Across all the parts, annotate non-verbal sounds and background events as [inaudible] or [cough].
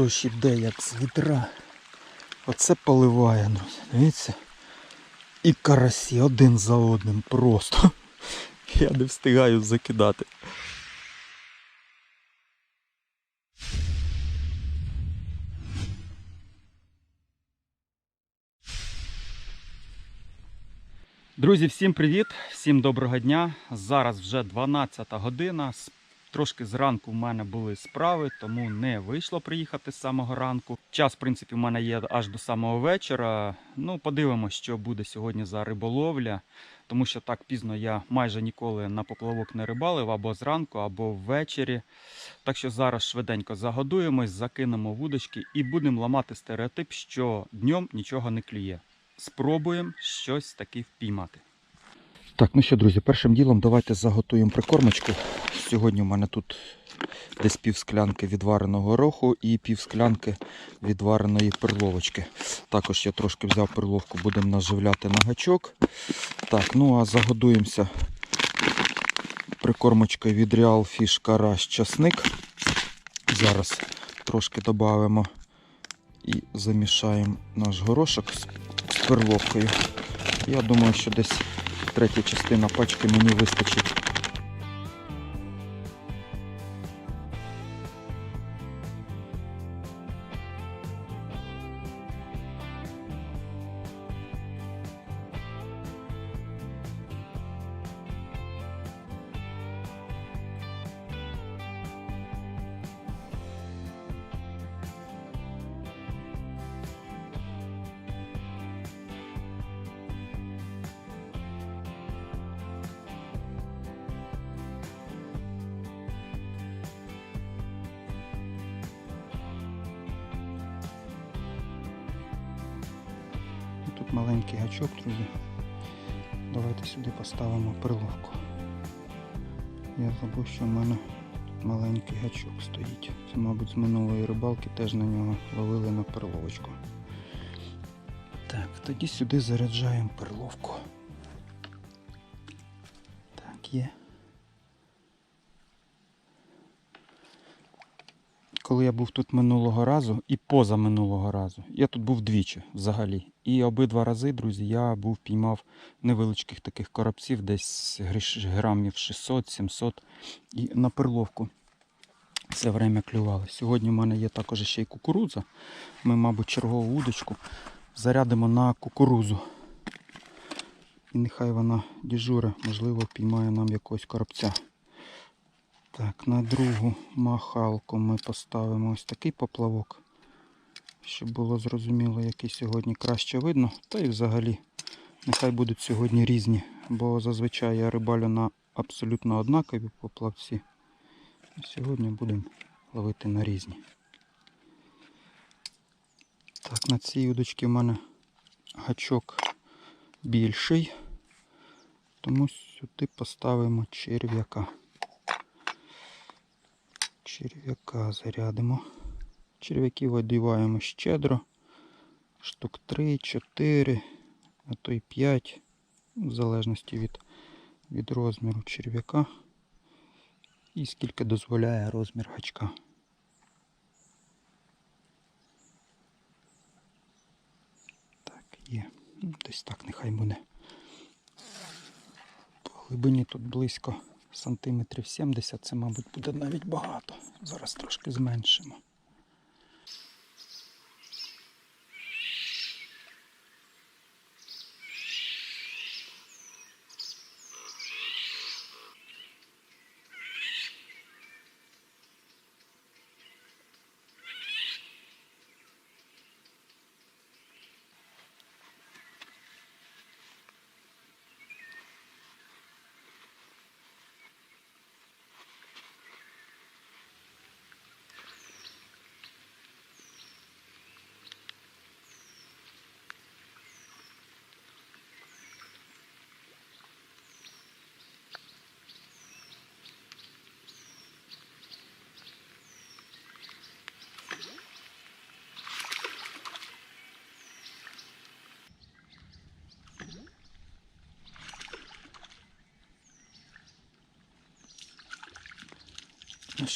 дощ іде, як з вітра. Оце поливає, друзі. Дивіться. І карасі один за одним просто. [laughs] Я не встигаю закидати. Друзі, всім привіт! Всім доброго дня. Зараз вже 12 година. Трошки зранку в мене були справи, тому не вийшло приїхати з самого ранку. Час, в принципі, в мене є аж до самого вечора. Ну, подивимося, що буде сьогодні за риболовля, тому що так пізно я майже ніколи на поплавок не рибалив або зранку, або ввечері. Так що зараз швиденько загодуємось, закинемо вудочки і будемо ламати стереотип, що днем нічого не клює спробуємо щось таки впіймати. Так, ну що, друзі, першим ділом давайте заготуємо прикормочку. Сьогодні у мене тут десь пів склянки відвареного гороху і пів склянки відвареної перловочки. Також я трошки взяв перловку, будемо наживляти на гачок. Так, ну а загодуємося прикормочкою від Real Fish Карась часник. Зараз трошки додаємо і замішаємо наш горошок з перловкою. Я думаю, що десь третя частина пачки мені вистачить. Маленький гачок, друзі. Давайте сюди поставимо перловку. Я забув, що в мене маленький гачок стоїть. Це, мабуть, з минулої рибалки теж на нього ловили на перловочку. Так, тоді сюди заряджаємо перловку. Коли я був тут минулого разу і поза минулого разу. Я тут був двічі взагалі. І обидва рази, друзі, я був піймав невеличких таких коробців, десь грамів 600-700 і на перловку. Все время клювали. Сьогодні в мене є також ще й кукурудза. Ми, мабуть, чергову удочку зарядимо на кукурузу. І нехай вона діжуре, можливо, піймає нам якогось коробця. Так, на другу махалку ми поставимо ось такий поплавок, щоб було зрозуміло, який сьогодні краще видно. Та і взагалі нехай будуть сьогодні різні, бо зазвичай я рибалю на абсолютно однакові поплавці. Сьогодні будемо ловити на різні. Так, на цій удочці в мене гачок більший, тому сюди поставимо черв'яка черв'яка зарядимо. Черв'яків одіваємо щедро. Штук 3-4, а то й 5, в залежності від, від розміру черв'яка. І скільки дозволяє розмір гачка. Так, є. Ну, Десь так нехай буде. По глибині тут близько сантиметрів 70, це, мабуть, буде навіть багато. Зараз трошки зменшимо.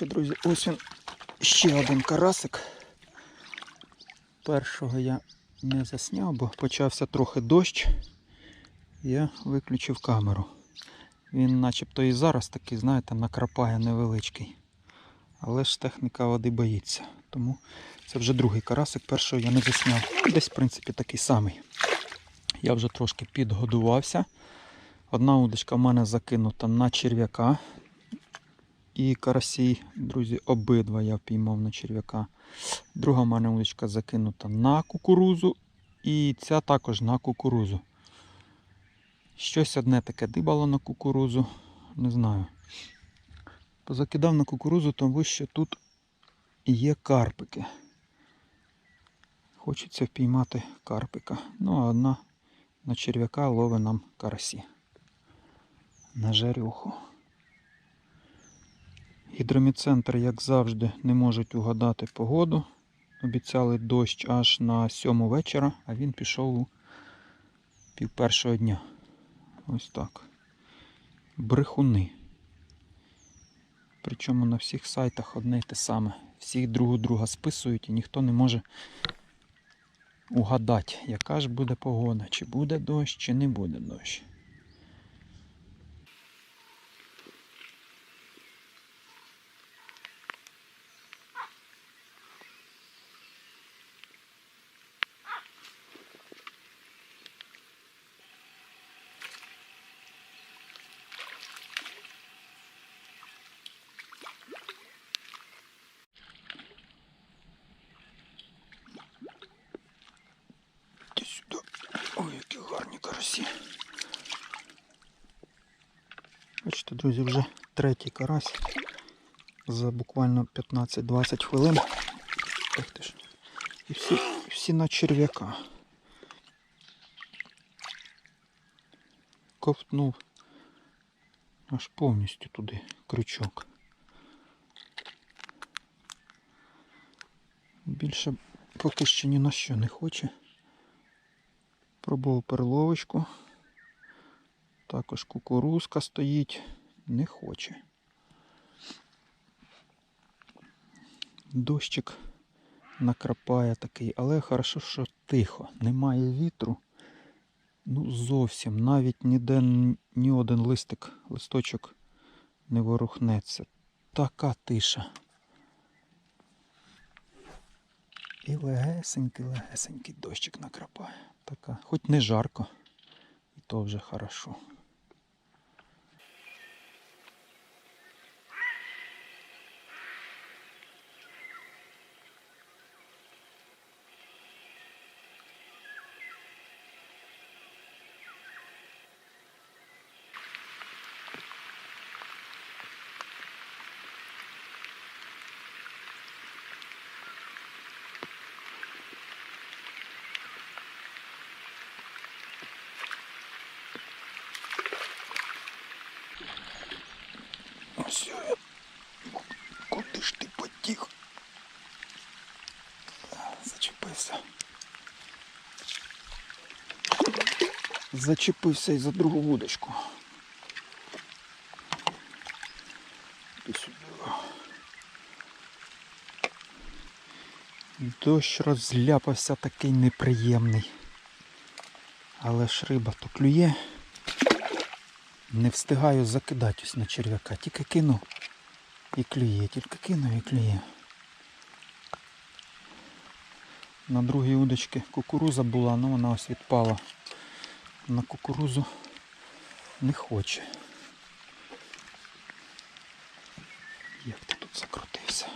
Ну друзі, ось він ще один карасик. першого я не засняв, бо почався трохи дощ. Я виключив камеру. Він начебто і зараз такий, знаєте, накрапає невеличкий. Але ж техніка води боїться. Тому це вже другий карасик, першого я не засняв. Ну, Десь, в принципі, такий самий. Я вже трошки підгодувався. Одна удочка в мене закинута на черв'яка. І карасі, друзі, обидва я впіймав на черв'яка. Друга в мене удочка закинута на кукурузу. І ця також на кукурузу. Щось одне таке дибало на кукурузу. Не знаю. Позакидав на кукурузу, тому що тут є карпики. Хочеться впіймати карпика. Ну, а одна на черв'яка ловить нам карасі. На жарюху. Гідроміцентр, як завжди, не можуть угадати погоду. Обіцяли дощ аж на сьому вечора, а він пішов у пів першого дня. Ось так. Брехуни. Причому на всіх сайтах одне й те саме. Всі друг у друга списують і ніхто не може угадати, яка ж буде погода, чи буде дощ, чи не буде дощ. Іди сюди. Ой, які гарні карасі. Бачите, друзі, вже третій карась за буквально 15-20 хвилин. Ти ж. І всі, всі на черв'яка. Ковтнув аж повністю туди крючок. Більше поки що ні на що не хоче. Пробував перловочку. Також кукурузка стоїть, не хоче. Дощик накрапає такий, але хорошо, що тихо, немає вітру. Ну, зовсім навіть ніде ні один листик, листочок не ворухнеться. Така тиша. І легесенький, легесенький дощик накрапає. Така, хоч не жарко, і то вже хорошо. Ось я. Куди ж ти потіг? Зачепився. Зачепився і за другу вудочку. Дощ розляпався такий неприємний. Але ж риба то клює. Не встигаю закидати ось на черв'яка. Тільки кину і клює, тільки кину і клює. На другій удочці кукуруза була, але вона ось відпала. На кукурузу не хоче. Як ти тут закрутився?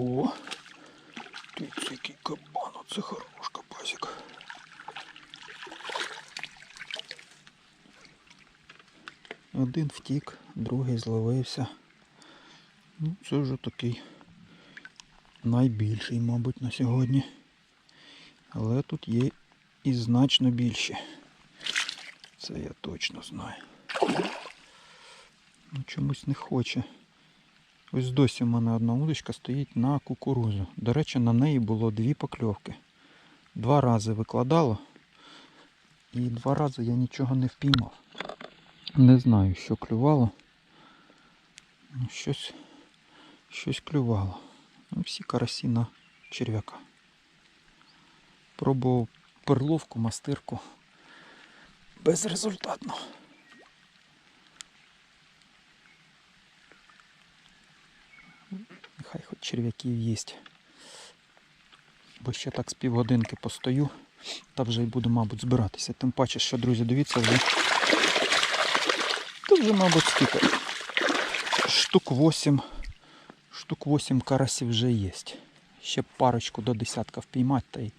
О, дивіться, який кабан, це хорош кабасик. Один втік, другий зловився. Ну, це вже такий найбільший, мабуть, на сьогодні. Але тут є і значно більші. Це я точно знаю. Ну, чомусь не хоче. Ось досі в мене одна удочка стоїть на кукурузу. До речі, на неї було дві покльовки. Два рази викладало. І два рази я нічого не впіймав. Не знаю, що клювало. Ну, щось, щось клювало. Ну, всі карасі на черв'яка. Пробував перловку, мастирку. Безрезультатно. Нехай хоч черв'яків їсть. Бо ще так з півгодинки постою, та вже й буду, мабуть, збиратися. Тим паче, що, друзі, дивіться вже. Тут вже, мабуть, скільки. Штук 8. Штук 8 карасів вже є. Ще парочку до десятка впіймати, та й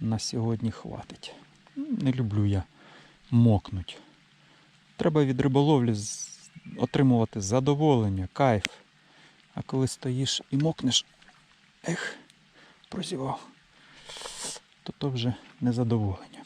на сьогодні хватить. Не люблю я мокнуть. Треба від риболовлі отримувати задоволення, кайф. А коли стоїш і мокнеш, ех, прозівав, то то вже незадоволення.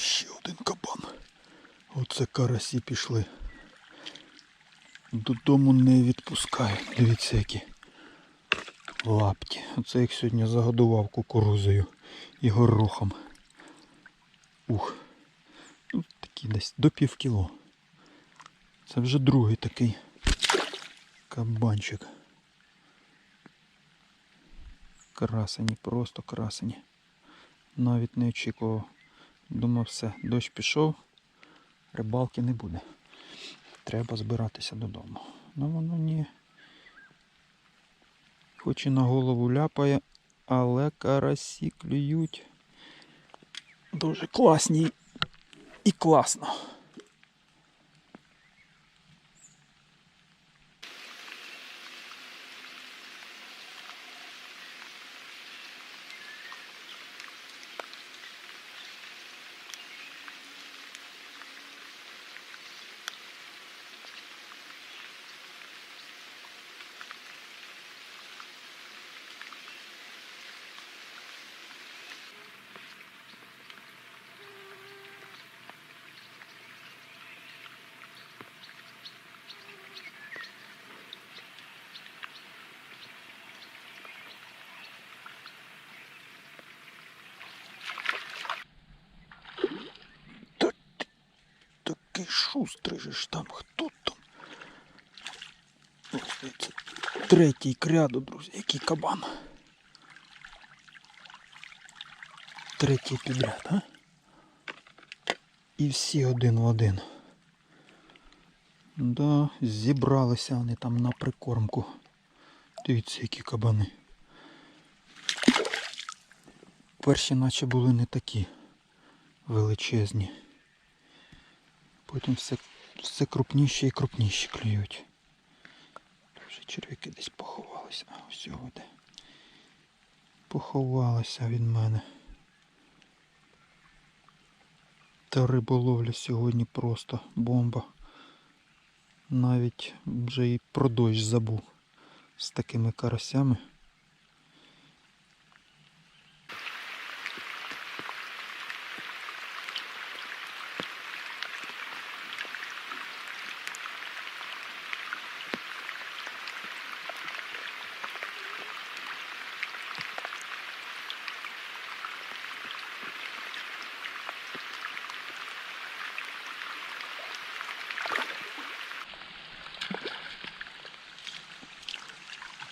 Ще один кабан. Оце карасі пішли. Додому не відпускають. Дивіться які лапті. Оце їх сьогодні загодував кукурузою і горохом. Ух. Ну, такі десь до пів кіло. Це вже другий такий кабанчик. Красені, просто красені. Навіть не очікував. Думав, все, дощ пішов, рибалки не буде. Треба збиратися додому. Ну воно ні. Хоч і на голову ляпає, але карасі клюють. Дуже класні і класно. Такий шустрий же там. Хто там? Ось це третій кряду, друзі, який кабан. Третій підряд, а? І всі один в один. Да, зібралися вони там на прикормку. Дивіться, які кабани. Перші наче були не такі величезні. Потім все, все крупніші і крупніші клюють. Вже черв'яки десь поховалися. А ось де. Поховалися від мене. Та риболовля сьогодні просто бомба. Навіть вже і про дощ забув з такими карасями.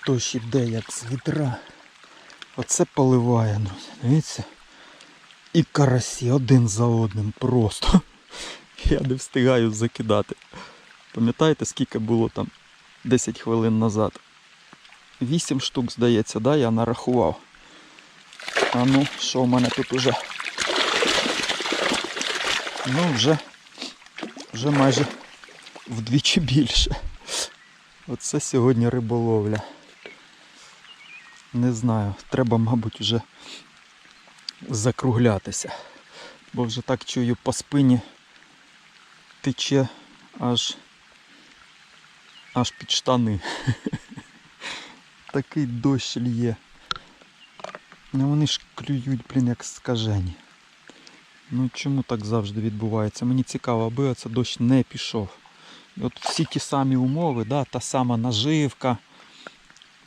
Дощ іде як з вітра. Оце поливає, друзі. Дивіться. І карасі один за одним просто. [laughs] Я не встигаю закидати. Пам'ятаєте, скільки було там 10 хвилин назад? 8 штук, здається, да, я нарахував. А ну, що в мене тут уже? Ну, вже, вже майже вдвічі більше. Оце сьогодні риболовля. Не знаю, треба, мабуть, вже закруглятися. Бо вже так чую по спині тече аж, аж під штани. [laughs] Такий дощ лє. Ну вони ж клюють, блін, як скажені. Ну чому так завжди відбувається? Мені цікаво, аби оце дощ не пішов. І от всі ті самі умови, да, та сама наживка,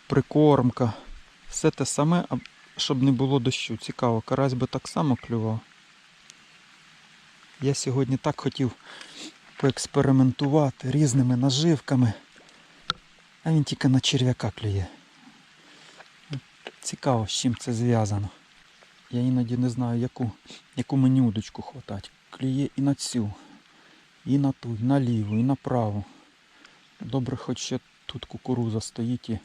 прикормка, все те саме, щоб не було дощу. Цікаво, карась би так само клював. Я сьогодні так хотів поекспериментувати різними наживками, а він тільки на черв'яка клює. Цікаво, з чим це зв'язано. Я іноді не знаю, яку, яку мені удочку хватати. Клює і на цю, і на ту, і на ліву, і на праву. Добре, хоч ще тут кукуруза стоїть і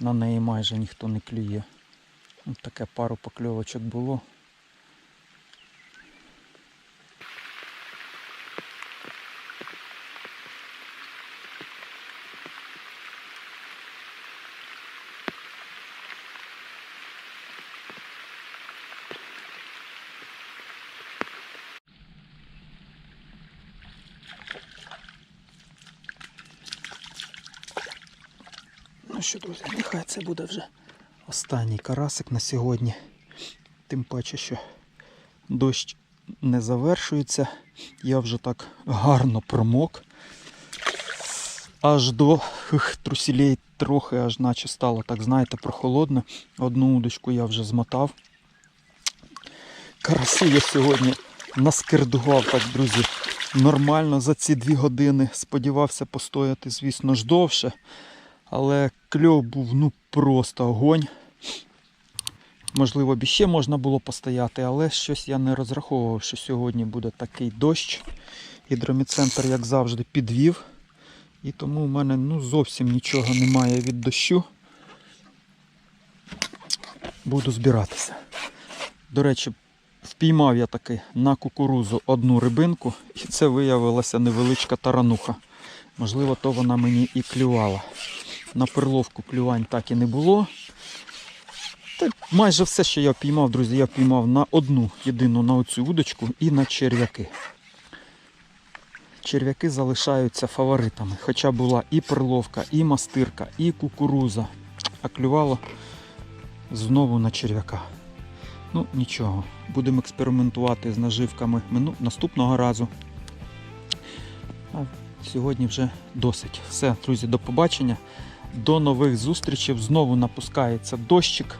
на неї майже ніхто не клює. Ось таке пару покльовочок було. Ну що, друзі, нехай це буде вже останній карасик на сьогодні. Тим паче, що дощ не завершується. Я вже так гарно промок. Аж до ух, трусілей трохи аж наче стало, так знаєте, прохолодно. Одну удочку я вже змотав. Караси я сьогодні наскердував так, друзі, нормально за ці дві години. Сподівався постояти, звісно ж, довше. Але кльов був ну просто огонь. Можливо, б ще можна було постояти, але щось я не розраховував, що сьогодні буде такий дощ. Гідроміцентр, як завжди, підвів. І тому в мене ну, зовсім нічого немає від дощу. Буду збиратися. До речі, впіймав я таки на кукурузу одну рибинку, і це виявилася невеличка тарануха. Можливо, то вона мені і клювала. На перловку клювань так і не було. Та майже все, що я впіймав, друзі, я впіймав на одну єдину на оцю удочку і на черв'яки. Черв'яки залишаються фаворитами. Хоча була і перловка, і мастирка, і кукуруза. А клювало знову на черв'яка. Ну, нічого, будемо експериментувати з наживками мину- наступного разу. А сьогодні вже досить. Все, друзі, до побачення. До нових зустрічей. Знову напускається дощик.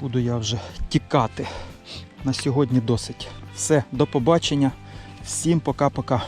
Буду я вже тікати. На сьогодні досить. Все, до побачення. Всім пока-пока.